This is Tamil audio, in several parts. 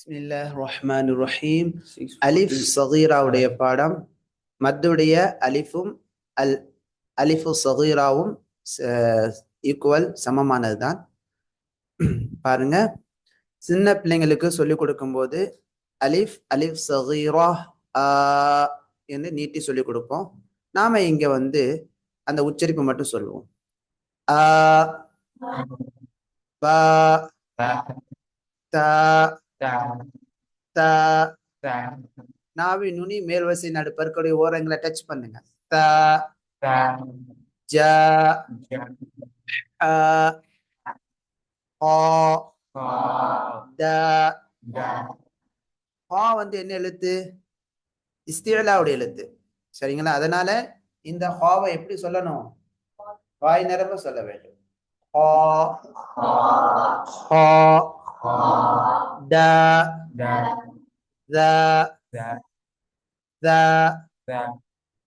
பிஸ்மில்லாஹ் ரஹ்மான் ரஹீம். அலிஃப் சகீராவுடைய பாடம். மத்துடைய அலிஃபும் அல் அலிஃபு சகீராவும் ஈக்குவல் சமமானது தான் பாருங்க. சின்ன பிள்ளைங்களுக்கு சொல்லிக் கொடுக்கும்போது அலிஃப் அலிஃப் சகீரா என்று நீட்டி சொல்லிக் கொடுப்போம். நாம இங்க வந்து அந்த உச்சரிப்பு மட்டும் சொல்லுவோம். ஆ பா தா த நாவி நுனி மேல் வரிசை நடு பற்களுடைய ஓரங்களை டச் பண்ணுங்க. த ஜ வந்து என்ன எழுத்து? இஸ்தியலாவுடைய எழுத்து. சரிங்களா? அதனால இந்த ஹாவை எப்படி சொல்லணும்? வாய் நிரம்ப சொல்ல வேண்டும். ஹா ஹா த. த. த.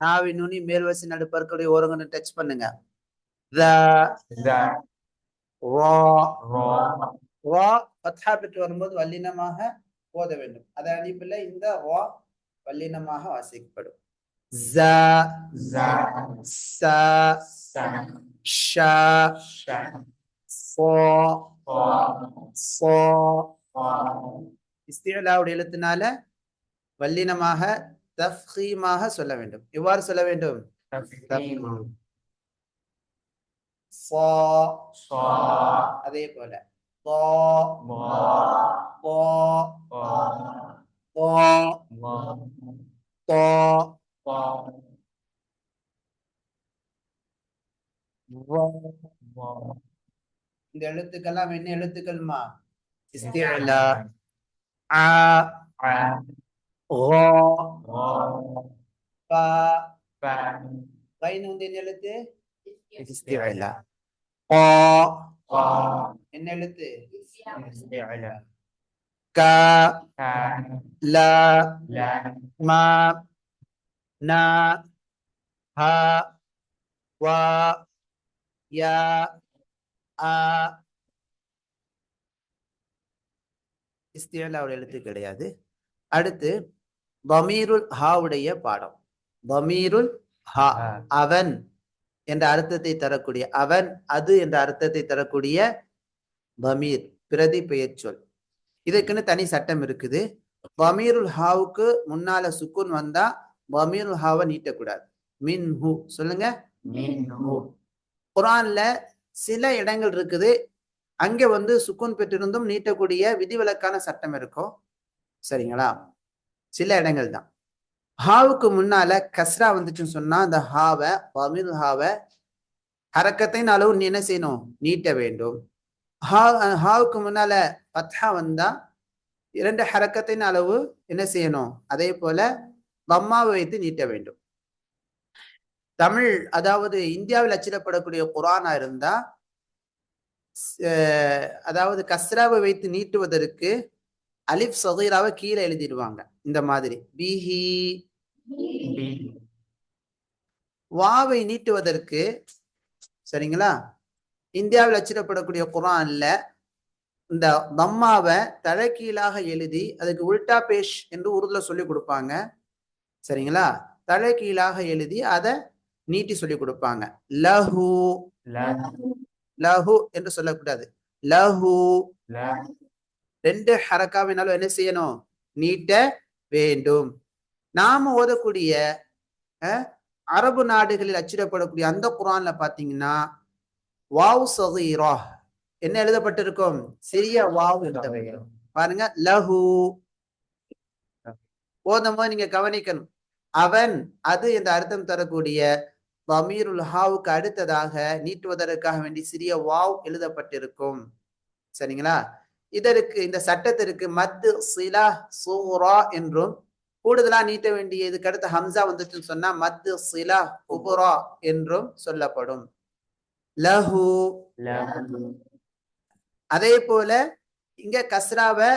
நாவி நுனி மேல் வரிசை நடு பற்களுடைய ஓரங்களை டச் பண்ணுங்க. த. ரா ரா பத்ஹா பெற்று வரும்போது வல்லினமாக ஓத வேண்டும். அது அடிப்பில் இந்த ரா வல்லினமாக வாசிக்கப்படும். ஜ ச. ஷ. ஃபோ ஃபோ. இஸ்திலாவுடைய எழுத்தினால வல்லினமாக தஃஹீமாக சொல்ல வேண்டும் எவ்வாறு சொல்ல வேண்டும் அதே போல பா இந்த எழுத்துக்கெல்லாம் என்ன எழுத்துக்கள்மா? இஸ்திலா ஆ. ரா பா. கைன் வந்து என்ன எழுத்து? இஸ்திலா பா. என்ன எழுத்து? இஸ்திலா கா. லா. மா. நா. ஹா. வா. யா. ஆ இஸ்தியலாவுடைய எழுத்து கிடையாது அடுத்து பமீருல் ஹாவுடைய பாடம் பமீருல் ஹா அவன் என்ற அர்த்தத்தை தரக்கூடிய அவன் அது என்ற அர்த்தத்தை தரக்கூடிய பமீர் பிரதி பெயர் சொல் இதுக்குன்னு தனி சட்டம் இருக்குது பமீருல் ஹாவுக்கு முன்னால சுக்குன் வந்தா பமீருல் ஹாவை நீட்டக்கூடாது மின் ஹூ சொல்லுங்க குரான்ல சில இடங்கள் இருக்குது. அங்கே வந்து சுக்குன் பெற்றிருந்தும் நீட்டக்கூடிய விதிவிலக்கான சட்டம் இருக்கும் சரிங்களா? சில இடங்கள் தான். ஹாவுக்கு முன்னால கஸ்ரா வந்துச்சுன்னு சொன்னா அந்த ஹாவை பமில் ஹாவை ஹரக்கத்தின் அளவு நீ என்ன செய்யணும்? நீட்ட வேண்டும். ஹா ஹாவுக்கு முன்னால பத்ஹா வந்தா இரண்டு ஹரக்கத்தின் அளவு என்ன செய்யணும்? அதே போல பம்மாவை வைத்து நீட்ட வேண்டும். தமிழ் அதாவது இந்தியாவில் அச்சிடப்படக்கூடிய குரானா இருந்தா அதாவது கஸ்ராவை வைத்து நீட்டுவதற்கு அலிப் சகீராவை கீழே எழுதிடுவாங்க இந்த மாதிரி. பிஹி. வாவை நீட்டுவதற்கு சரிங்களா? இந்தியாவில் அச்சிடப்படக்கூடிய குரான்ல இந்த தம்மாவை தலைகீழாக எழுதி அதுக்கு உல்டா பேஷ் என்று உருதுல சொல்லி கொடுப்பாங்க சரிங்களா? தலைகீழாக எழுதி அதை நீட்டி சொல்லி கொடுப்பாங்க. லஹு. லஹு. என்று சொல்லக்கூடாது. லஹு. ரெண்டு ஹரக்காவினாலும் என்ன செய்யணும்? நீட்ட வேண்டும். நாம ஓதக்கூடிய அரபு நாடுகளில் அச்சிடப்படக்கூடிய அந்த குரான்ல பாத்தீங்கன்னா வாவ் சகீரா. என்ன எழுதப்பட்டிருக்கும்? சிறிய வாவ் பாருங்க லஹு. ஓதும் போது நீங்க கவனிக்கணும். அவன் அது என்ற அர்த்தம் தரக்கூடிய பமீருல் ஹாவுக்கு அடுத்ததாக நீட்டுவதற்காக வேண்டி சிறிய வாவ் எழுதப்பட்டிருக்கும். சரிங்களா? இதற்கு இந்த சட்டத்திற்கு மத்து சிலா சூரா என்றும் கூடுதலா நீட்ட வேண்டிய இதுக்கு அடுத்த ஹம்சா வந்துச்சுன்னு சொன்னா மத்து சிலா குபுரா என்றும் சொல்லப்படும். லஹு. அதே போல இங்க கஸ்ராவை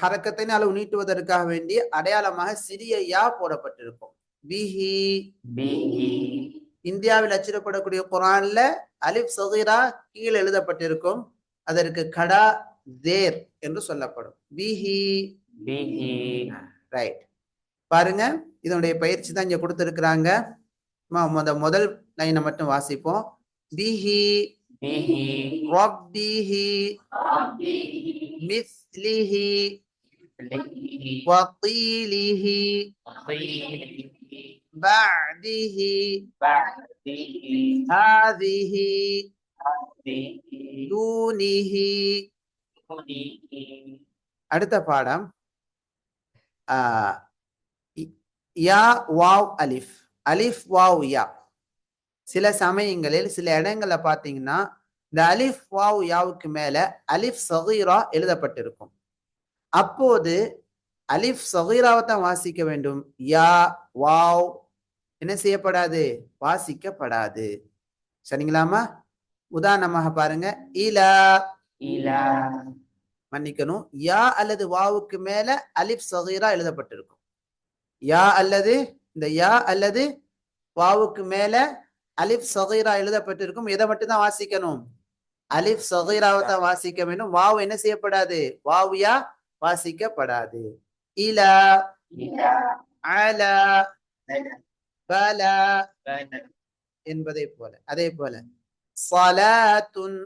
ஹரக்கத்தின் அளவு நீட்டுவதற்காக வேண்டி அடையாளமாக சிறிய யா போடப்பட்டிருக்கும். பிஹி. இந்தியாவில் அச்சிடப்படக்கூடிய குரான்ல அலிப் சகிரா கீழே எழுதப்பட்டிருக்கும். அதற்கு கடா தேர் என்று சொல்லப்படும். பிஹி. ரைட் பாருங்க இதனுடைய பயிற்சி தான் இங்க கொடுத்துருக்குறாங்க. முதல் லைனை மட்டும் வாசிப்போம். பிஹி. ரப்பிஹி மிஸ்லிஹி. வகீலிஹி بعده ஹாதிஹி هذه தூனிஹி دونه அடுத்த பாடம் ஆ, இ- யா வாவ் அலிஃப் அலிஃப் வாவ் யா சில சமயங்களில் சில இடங்கள்ல பாத்தீங்கன்னா இந்த அலிஃப் வாவ் யாவுக்கு மேல அலிஃப் சகீரா எழுதப்பட்டிருக்கும் அப்போது அலிஃப் சகீராவை தான் வாசிக்க வேண்டும் யா வாவ் என்ன செய்யப்படாது? வாசிக்கப்படாது. சரிங்களாமா உதாரணமாக பாருங்க. இலா. இலா. மன்னிக்கணும். யா அல்லது வாவுக்கு மேல அலிப் சகீரா எழுதப்பட்டிருக்கும். யா அல்லது இந்த யா அல்லது வாவுக்கு மேல அலிப் சகீரா எழுதப்பட்டிருக்கும். இதை மட்டும்தான் வாசிக்கணும்? அலிப் சகீராவை தான் வாசிக்க வேண்டும். வாவு என்ன செய்யப்படாது? வாவு யா வாசிக்கப்படாது இலா. அலா. என்பதை போல அதே போல. சலாத்துன்.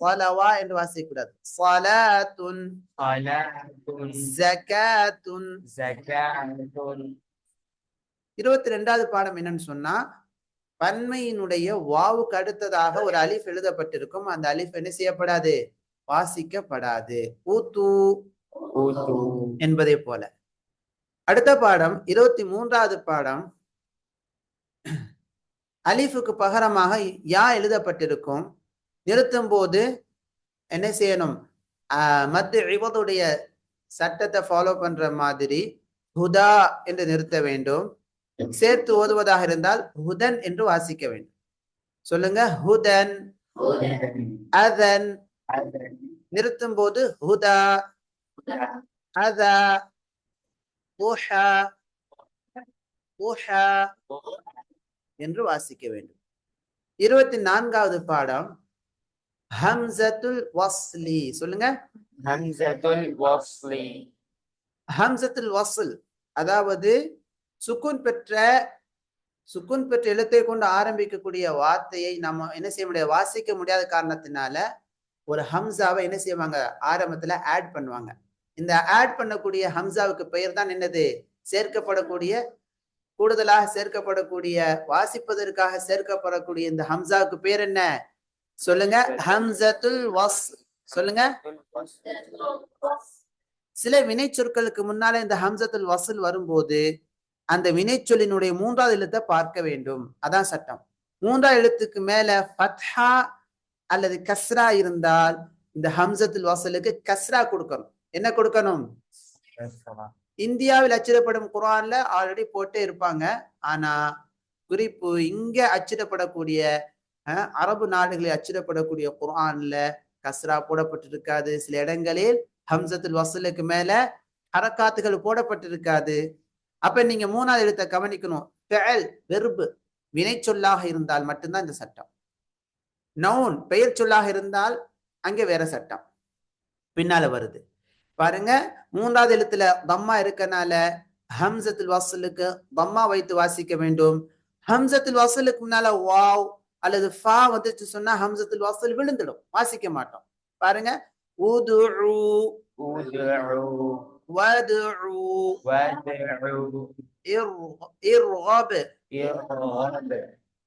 சலவா என்று வாசிக்கக்கூடாது. இருபத்தி ரெண்டாவது பாடம் என்னன்னு சொன்னா பன்மையினுடைய வாவுக்கு அடுத்ததாக ஒரு அலிஃப் எழுதப்பட்டிருக்கும். அந்த அலிஃப் என்ன செய்யப்படாது? வாசிக்கப்படாது. ஊத்து. என்பதை போல. அடுத்த பாடம் இருபத்தி மூன்றாவது பாடம். அலிஃபுக்கு பகரமாக யா எழுதப்பட்டிருக்கும். நிறுத்தும் போது என்ன செய்யணும்? மத்து இவதுடைய சட்டத்தை ஃபாலோ பண்ற மாதிரி ஹுதா என்று நிறுத்த வேண்டும். சேர்த்து ஓதுவதாக இருந்தால் ஹுதன் என்று வாசிக்க வேண்டும். சொல்லுங்க ஹுதன். அதன். நிறுத்தும் போது ஹுதா. அதா. பூஷா பூஷா என்று வாசிக்க வேண்டும். இருபத்தி நான்காவது பாடம் ஹம்சத்துல் வஸ்லி. சொல்லுங்க. ஹம்சத்துல் வஸ்லி. ஹம்சத்துல் வஸ்ல் அதாவது சுக்குன் பெற்ற சுக்குன் பெற்ற எழுத்தை கொண்டு ஆரம்பிக்கக்கூடிய வார்த்தையை நம்ம என்ன செய்ய முடியாது வாசிக்க முடியாத காரணத்தினால ஒரு ஹம்சாவை என்ன செய்வாங்க ஆரம்பத்துல ஆட் பண்ணுவாங்க. இந்த ஆட் பண்ணக்கூடிய ஹம்சாவுக்கு பெயர் தான் என்னது? சேர்க்கப்படக்கூடிய கூடுதலாக சேர்க்கப்படக்கூடிய வாசிப்பதற்காக சேர்க்கப்படக்கூடிய இந்த ஹம்சாவுக்கு பேர் என்ன? சொல்லுங்க. ஹம்சத்துல் வஸ். சொல்லுங்க. சில வினைச்சொற்களுக்கு முன்னால இந்த ஹம்சத்துல் வசல் வரும்போது அந்த வினைச்சொல்லினுடைய மூன்றாவது எழுத்தை பார்க்க வேண்டும். அதான் சட்டம். மூன்றாவது எழுத்துக்கு மேல ஃபத்ஹா அல்லது கஸ்ரா இருந்தால் இந்த ஹம்சத்துல் வசலுக்கு கஸ்ரா கொடுக்கணும். என்ன கொடுக்கணும்? இந்தியாவில் அச்சிடப்படும் குர்ஆன்ல ஆல்ரெடி போட்டே இருப்பாங்க. ஆனா குறிப்பு இங்க அச்சிடப்படக்கூடிய அரபு நாடுகளில் அச்சிடப்படக்கூடிய குர்ஆன்ல கஸ்ரா போடப்பட்டிருக்காது. சில இடங்களில் ஹம்சத்துல் வசலுக்கு மேல ஹரக்காத்துகள் போடப்பட்டிருக்காது. அப்ப நீங்க மூணாவது எழுத்தை கவனிக்கணும். ஃபெஅல் வெர்பு வினை சொல்லாக இருந்தால் மட்டும்தான் இந்த சட்டம். நவுன் பெயர் சொல்லாக இருந்தால் அங்கே வேற சட்டம். பின்னால வருது. பாருங்க மூன்றாவது எழுத்துல தம்மா இருக்கனால ஹம்சத்தில் வாசலுக்கு தம்மா வைத்து வாசிக்க வேண்டும். ஹம்சத்தில் வாசலுக்கு முன்னால வாவ் அல்லது ஃபா வந்துச்சு சொன்னா ஹம்சத்தில் வாசல் விழுந்துடும் வாசிக்க மாட்டோம். பாருங்க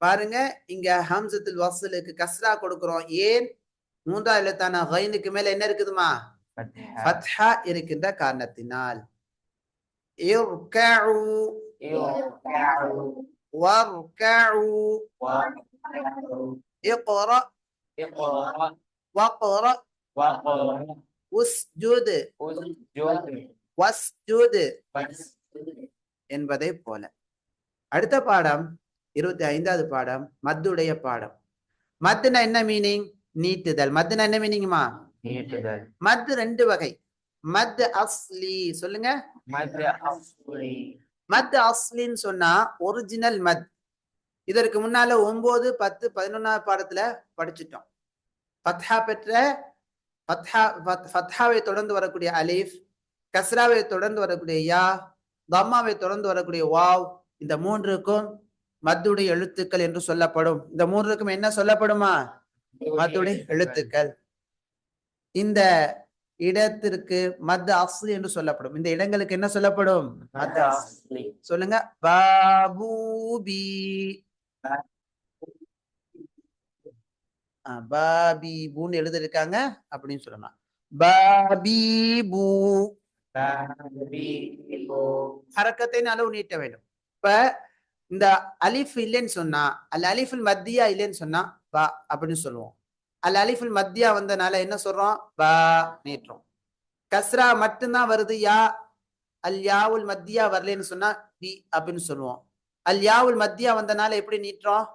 பாருங்க இங்க ஹம்சத்தில் வாசலுக்கு கஸ்ரா கொடுக்கிறோம். ஏன்? மூன்றாவது எழுத்தான ஹைனுக்கு மேல என்ன இருக்குதுமா? ஃபத்ஹா இருக்கின்ற காரணத்தினால் என்பதை போல. அடுத்த பாடம் இருபத்தி ஐந்தாவது பாடம் மத்துடைய பாடம் மத்துனா என்ன மீனிங் நீட்டுதல் மத்துனா என்ன மீனிங்மா மத் ரெண்டு வகை. மத் அஸ்லி சொல்லுங்க. மத் அஸ்லி. மத் அஸ்லின்னு சொன்னா ஒரிஜினல் மத். இதற்கு முன்னால ஒன்பது பத்து பதினொன்னாவது பாடத்துல படிச்சிட்டோம். பத்ஹா பெற்ற ஃபத்- ஃபத்ஹாவை தொடர்ந்து வரக்கூடிய அலிஃப் கஸ்ராவை தொடர்ந்து வரக்கூடிய யா தம்மாவை தொடர்ந்து வரக்கூடிய வாவ் இந்த மூன்றுக்கும் மத்துடைய எழுத்துக்கள் என்று சொல்லப்படும். இந்த மூன்றுக்கும் என்ன சொல்லப்படுமா? மத்துடைய எழுத்துக்கள். இந்த இடத்திற்கு மத் அஸ்லி என்று சொல்லப்படும். இந்த இடங்களுக்கு என்ன சொல்லப்படும்? சொல்லுங்க. பாபூபி பூன்னு எழுதிருக்காங்க அப்படின்னு சொல்லலாம். பாபி பாபிபூ ஹரக்கத்தை அளவு நீட்ட வேண்டும். இப்ப இந்த அலிஃப் இல்லைன்னு சொன்னா அல்ல அலிஃபுல் மத்தியா இல்லைன்னு சொன்னா பா அப்படின்னு சொல்லுவோம். அல் அலிஃபுல் மத்தியா வந்தனால என்ன சொல்றோம்? பா நீட்டுறோம் கஸ்ரா மட்டும்தான் வருது யா. அல் யாவுல் மத்தியா வரலன்னு சொன்னா பி அப்படின்னு சொல்லுவோம். அல் யாவுல் மத்தியா வந்தனால எப்படி நீட்டுறோம்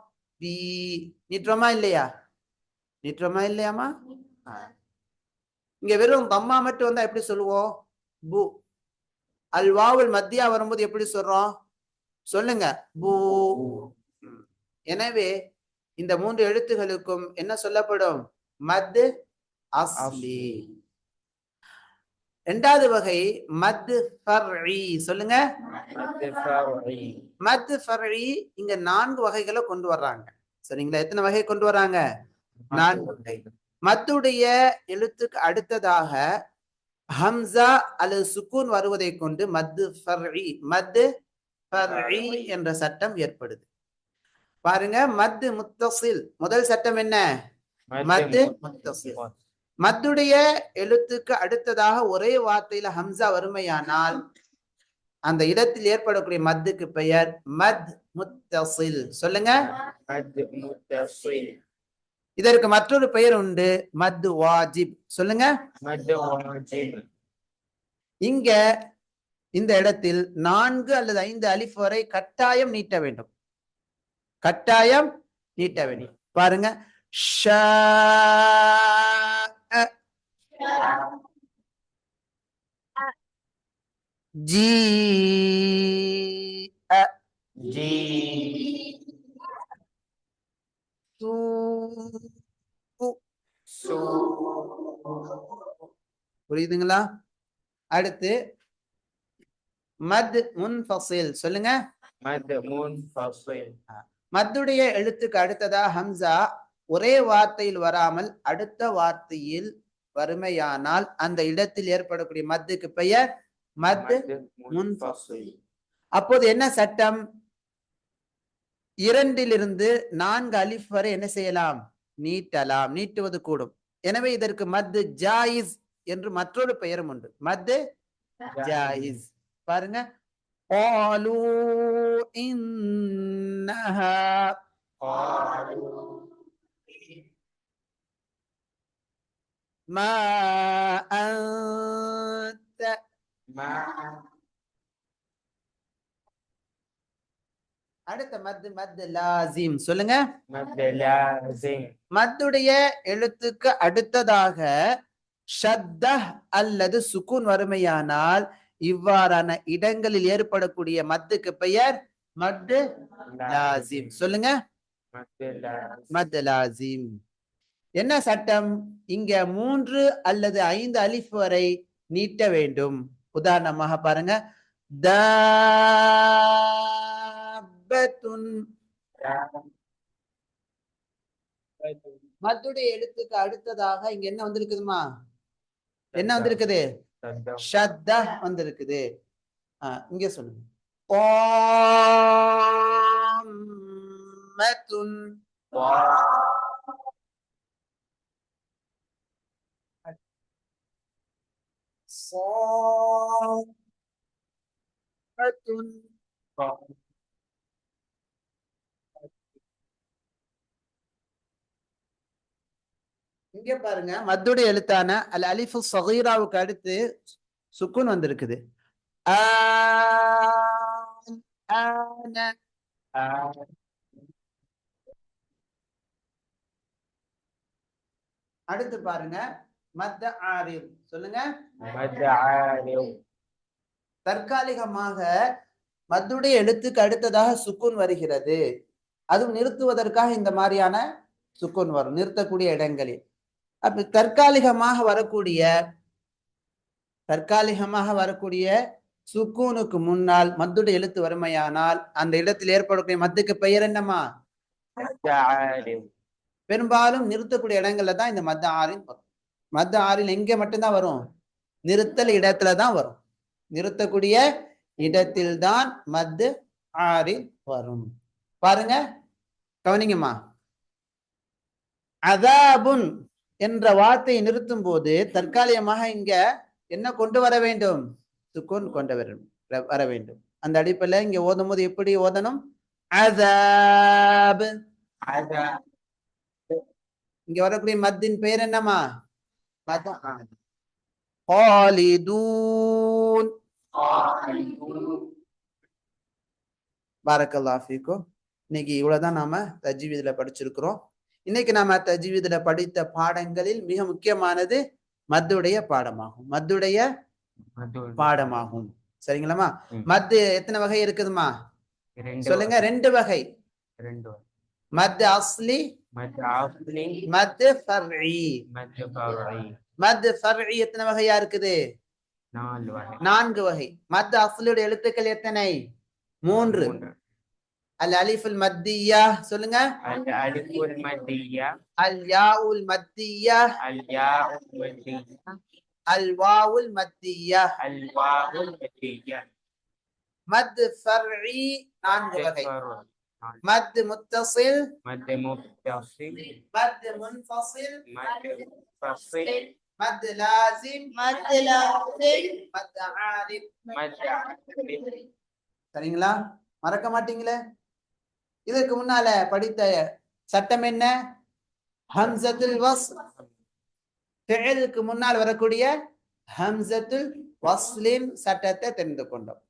பி. நீட்டுறோமா இல்லையா? நீட்டுறோமா இல்லையாமா? இங்க வெறும் தம்மா மட்டும் வந்தா எப்படி சொல்லுவோம்? பு. அல் வாவுல் மத்தியா வரும்போது எப்படி சொல்றோம்? சொல்லுங்க. பூ. ம். எனவே இந்த மூன்று எழுத்துகளுக்கும் என்ன சொல்லப்படும்? மத் அஸ்லி. இரண்டாவது வகை மத் ஃபர்இ. சொல்லுங்க. மத் ஃபர்இ. இங்க நான்கு வகைகளை கொண்டு வர்றாங்க. சரிங்களா? எத்தனை வகை கொண்டு வர்றாங்க? நான்கு வகை. மத்துடைய எழுத்துக்கு அடுத்ததாக ஹம்சா அல்லது சுக்கூன் வருவதை கொண்டு மத்து ஃபர்இ. மத்து ஃபர்இ என்ற சட்டம் ஏற்படுது. பாருங்க மத்து முத்தசில் முதல் சட்டம் என்ன? மத்து முத்தசில் மத்துடைய எழுத்துக்கு அடுத்ததாக ஒரே வார்த்தையில ஹம்சா வறுமையானால் அந்த இடத்தில் ஏற்படக்கூடிய மத்துக்கு பெயர் மத் முத்தசில் சொல்லுங்க. இதற்கு மற்றொரு பெயர் உண்டு மத் வாஜிப். சொல்லுங்க. இங்க இந்த இடத்தில் நான்கு அல்லது ஐந்து அலிஃப் வரை கட்டாயம் நீட்ட வேண்டும். கட்டாயம் நீட்ட வேண்டிய பாருங்க. ஜி ஜி. புரியுதுங்களா? அடுத்து மத் முன்ஃபசில் சொல்லுங்க. மத் முன்ஃபசில் மத்துடைய எழுத்துக்கு அடுத்ததா ஹம்சா ஒரே வார்த்தையில் வராமல் அடுத்த வார்த்தையில் வறுமையானால் அந்த இடத்தில் ஏற்படக்கூடிய மத்துக்கு பெயர் மத்து அப்போது என்ன சட்டம்? இரண்டிலிருந்து நான்கு அலிஃப் வரை என்ன செய்யலாம்? நீட்டலாம் நீட்டுவது கூடும். எனவே இதற்கு மத்து ஜாயிஸ் என்று மற்றொரு பெயரும் உண்டு. மத்து ஜாயிஸ். பாருங்க قالوا إنها قالوا ما أنت ما அடுத்த மத்து மத்து லாசிம் சொல்லுங்க مد لازم மத்துடைய எழுத்துக்கு அடுத்ததாக ஷத்த அல்லது சுக்குன் வறுமையானால் இவ்வாறான இடங்களில் ஏற்படக்கூடிய மத்துக்கு பெயர் மத்து லாசிம். சொல்லுங்க. மத்து லாசிம். என்ன சட்டம்? இங்க மூன்று அல்லது ஐந்து அலிஃப் வரை நீட்ட வேண்டும். உதாரணமாக பாருங்க. மத்துடைய எழுத்துக்கு அடுத்ததாக இங்க என்ன வந்திருக்குதுமா? என்ன வந்திருக்குது? ஷத்த வந்திருக்குது. இங்க சொல்லுங்க. தாமத்துன் இங்க பாருங்க மத்துடைய எழுத்தான அல் அலிஃபு சகீராவுக்கு அடுத்து சுக்குன் வந்திருக்குது. அடுத்து பாருங்க மத்த ஆரியம் சொல்லுங்க. தற்காலிகமாக மத்துடைய எழுத்துக்கு அடுத்ததாக சுக்குன் வருகிறது. அதுவும் நிறுத்துவதற்காக இந்த மாதிரியான சுக்குன் வரும் நிறுத்தக்கூடிய இடங்களில். அப்ப தற்காலிகமாக வரக்கூடிய தற்காலிகமாக வரக்கூடிய சுக்கூனுக்கு முன்னால் மத்துட எழுத்து வறுமையானால் அந்த இடத்தில் ஏற்படக்கூடிய மத்துக்கு பெயர் என்னமா பெரும்பாலும் நிறுத்தக்கூடிய இடங்கள்ல தான் இந்த மத்த ஆறின் வரும். மத்த ஆறில் எங்கே மட்டும்தான் வரும்? நிறுத்தல் இடத்துல தான் வரும். நிறுத்தக்கூடிய இடத்தில் தான் மது ஆறில் வரும். பாருங்க கவனிங்கம்மா. அதாபுன் என்ற வார்த்தையை நிறுத்தும் போது தற்காலிகமாக இங்க என்ன கொண்டு வர வேண்டும்? சுக்குன் கொண்டு வர வர வேண்டும். அந்த அடிப்பில் இங்க ஓதும் போது எப்படி ஓதணும்? அதாப் இங்க வரக்கூடிய மத்தின் பெயர் என்னமா ஹாலிதூன். பாரக்கல்லா ஃபீக்கும். இன்னைக்கு இவ்வளவுதான் நாம தஜீவ் இதுல படிச்சிருக்கிறோம். இன்னைக்கு நாம தஜ்வீதுல படித்த பாடங்களில் மிக முக்கியமானது மத்துடைய பாடமாகும். மத்துடைய பாடமாகும். சரிங்களாம்மா? ம். மத்து எத்தனை வகை இருக்குதுமா ரெண்டு சொல்லுங்க ரெண்டு வகை. ரெண்டு மத்து அஸ்லி மத் ஃபர்இ. மத் ஃபர்இ. எத்தனை வகையா இருக்குது? நான்கு வகை. மத்து அஸ்லியுடைய எழுத்துக்கள் எத்தனை? மூன்று. அல் அலிஃபுல் மத்தியா சொல்லுங்க. அல் அலிஃபுல் மத்தியா அல் யாவுல் மத்தியா அல் யாஉல் மத்தியா அல் வாவுல் மத்தியா அல் வாவுல் மத்தியா மத் ஃபர்இ நான்கு வகை ஃபர்இ மத் முத்தசில் மத் முத்தசில் மத் முன்ஃபசில் மத் முத்தசில் மத் லாசிம் மத் லாசிம் மத் ஆரிப் மத் ஆரிப். சரிங்களா? மறக்க மாட்டீங்களே? இதற்கு முன்னால படித்த சட்டம் என்ன? ஹம்சத்துல் வஸ் ஃபிஅலுக்கு முன்னால் வரக்கூடிய ஹம்சத்துல் வஸ்லின் சட்டத்தை தெரிந்து கொண்டோம்.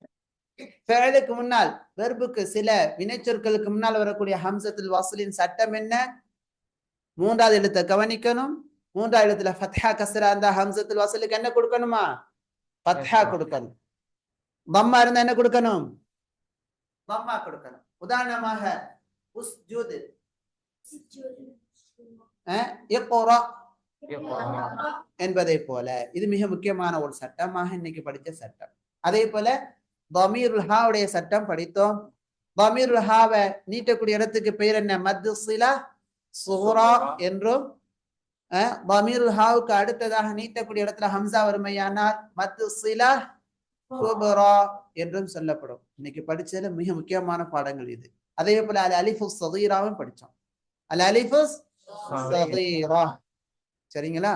ஃபிஅலுக்கு முன்னால் வெர்புக்கு சில வினைச்சொற்களுக்கு முன்னால் வரக்கூடிய ஹம்சத்துல் வஸ்லின் சட்டம் என்ன? மூன்றாவது எழுத்தை கவனிக்கணும். மூன்றாவது எழுத்துல ஃபத்ஹா கசரா இருந்தா ஹம்சத்துல் வசூலுக்கு என்ன கொடுக்கணுமா? ஃபத்ஹா கொடுக்கணும். பம்மா இருந்தா என்ன கொடுக்கணும்? பம்மா கொடுக்கணும். உதாரணமாக உஸ்ஜுத் அஹ், இக்ரா இக்ரா. என்பதை போல. இது மிக முக்கியமான ஒரு சட்டமாக இன்னைக்கு படிச்ச சட்டம். அதே போல பமீருல் ஹாவுடைய சட்டம் படித்தோம். பமீருல் ஹாவை நீட்டக்கூடிய இடத்துக்கு பெயர் என்ன? மத்து சிலா சுஹ்ரா. என்றும் அஹ், பமீருல் ஹாவுக்கு அடுத்ததாக நீட்டக்கூடிய இடத்துல ஹம்சா வறுமையானால் மத்து சிலா குபரா என்றும் சொல்லப்படும். இன்னைக்கு படிச்சதுல மிக முக்கியமான பாடங்கள் இது. அதே போல அல் அலிஃபு சதீராவும் படிச்சோம் அல் சதீரா சரிங்களா?